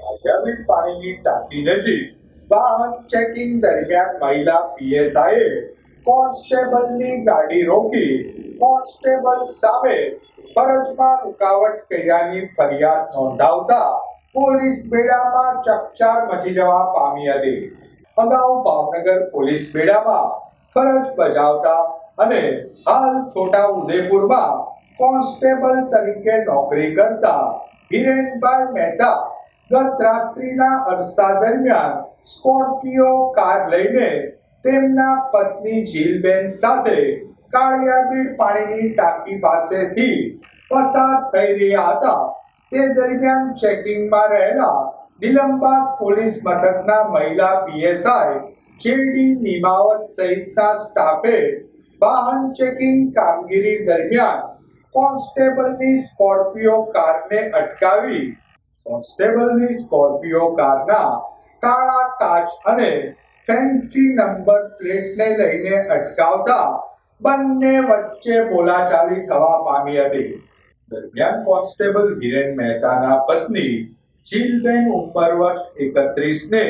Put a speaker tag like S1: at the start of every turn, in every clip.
S1: કાઢ્યાવીર પાણીની ટાંકી નજીક વાહન ચેકિંગ દરમિયાન મહિલા પીએસઆઈએ કોન્સ્ટેબલની ગાડી રોકી કોન્સ્ટેબલ સામે ફરજમાં રૂકાવટ કર્યાની ફરિયાદ નોંધાવતા પોલીસ બેડામાં ચકચાર મચી જવા પામી હતી. અગાઉ ભાવનગર પોલીસ બેડામાં ફરજ બજાવતા અને હાલ છોટા ઉદેપુરમાં કોન્સ્ટેબલ તરીકે નોકરી કરતા હિરેનભાઈ મહેતા ગત રાત્રિના અરસા દરમિયાન સ્કોર્પિયો કાર લઈને તેમના પત્ની જીલબેન સાથે કાળિયાબીડ પાણીની ટાંકી પાસેથી પસાર થઈ રહ્યા હતા. તે દરમિયાન ચેકિંગમાં રહેલા નિલંબાગ પોલીસ મથકના મહિલા પીએસઆઈ જેડી નિમાવત સહિતના સ્ટાફે વાહન ચેકિંગ કામગીરી દરમિયાન કોન્સ્ટેબલની સ્કોર્પિયો કારને અટકાવી કોન્સ્ટેબલની સ્કોર્પિયો કારના કાળા કાચ અને ફેન્સી નંબર પ્લેટને લઈને અટકાવતા બંને વચ્ચે બોલાચાલી થવા પામી હતી. દરમિયાન કોન્સ્ટેબલ હિરેન મહેતાના પત્ની જીલબેન ઉંમર વર્ષ એકત્રીસ ને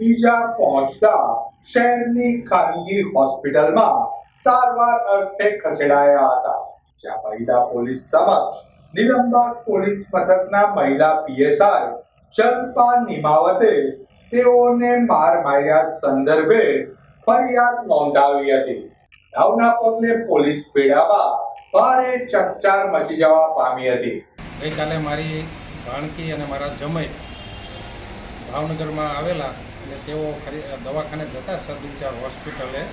S1: ઈજા પહોંચતા શહેરની ખાનગી હોસ્પિટલમાં સારવાર અર્થે ખસેડાયા હતા. જ્યાં મહિલા પોલીસ સમક્ષ નિલંબાગ પોલીસ મથકના મહિલા પીએસઆઈ ચંપા નિમાવતે તેઓને માર માર્યા સંદર્ભે ફરિયાદ નોંધાવી હતી. ધાવના પગલે પોલીસ બેડામાં ભારે ચકચાર મચી જવા પામી હતી.
S2: ગઈકાલે મારી ભાણકી અને મારા જમૈ ભાવનગરમાં આવેલા અને તેઓ દવાખાને જતા સદવિચાર હોસ્પિટલે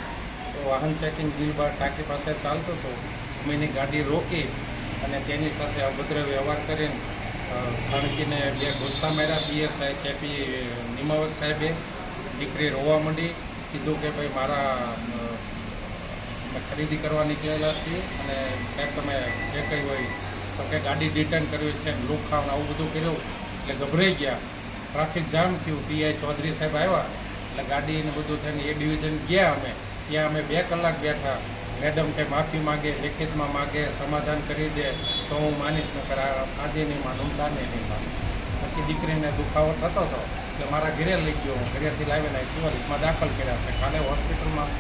S2: વાહન ચેકિંગ ગીરબાર ટાંકી પાસે ચાલતું હતું. જમઈની ગાડી રોકી અને તેની સાથે અભદ્ર વ્યવહાર કરીને ખણકીને બે ઘૂસતા માર્યા પીએસઆઈ કેપી નિમાવત સાહેબે દીકરી રોવા માંડી, કીધું કે ભાઈ મારા ખરીદી કરવા નીકળેલા છીએ અને સાહેબ તમે જે કંઈ હોય, તો કે ગાડી રિટર્ન કરવી છે લૂક ખાવાનું આવું બધું કર્યું, એટલે ગભરાઈ ગયા. ટ્રાફિક જામ થયું પીઆઈ ચૌધરી સાહેબ આવ્યા, એટલે ગાડીને બધું થઈને એ ડિવિઝન ગયા અમે. ત્યાં અમે બે કલાક બેઠા. મેડમ કે માફી માગે, લેખિતમાં માગે, સમાધાન કરી દે, તો હું માનીશ, નકર આ આદિ નહીં માનું તાને નહીં માનું પછી દીકરીને દુખાવો થતો હતો એટલે મારા ઘરે લઈ ગયો, હું ઘરેથી લાવીને શિવાલિકમાં દાખલ કર્યા છે. કાલે હોસ્પિટલમાં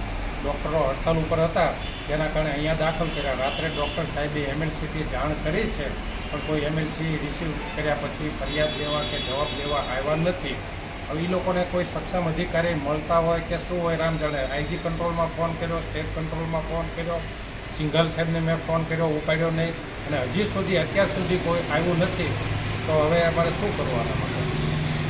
S2: ડૉક્ટરો હડતાલ ઉપર હતા, જેના કારણે અહીંયા દાખલ કર્યા. રાત્રે ડૉક્ટર સાહેબે એમએલસીથી જાણ કરી છે, પણ કોઈ એમએલસી રિસીવ કર્યા પછી ફરિયાદ લેવા કે જવાબ દેવા આવ્યા નથી. હવે એ લોકોને કોઈ સક્ષમ અધિકારી મળતા હોય કે શું હોય, રામ જાણે. આઈજી કંટ્રોલમાં ફોન કર્યો, સ્ટેટ કંટ્રોલમાં ફોન કર્યો, સિંઘલ સાહેબને મેં ફોન કર્યો, ઉપાડ્યો નહીં. અને હજી સુધી, અત્યાર સુધી કોઈ આવ્યું નથી. તો હવે અમારે શું કરવાનું?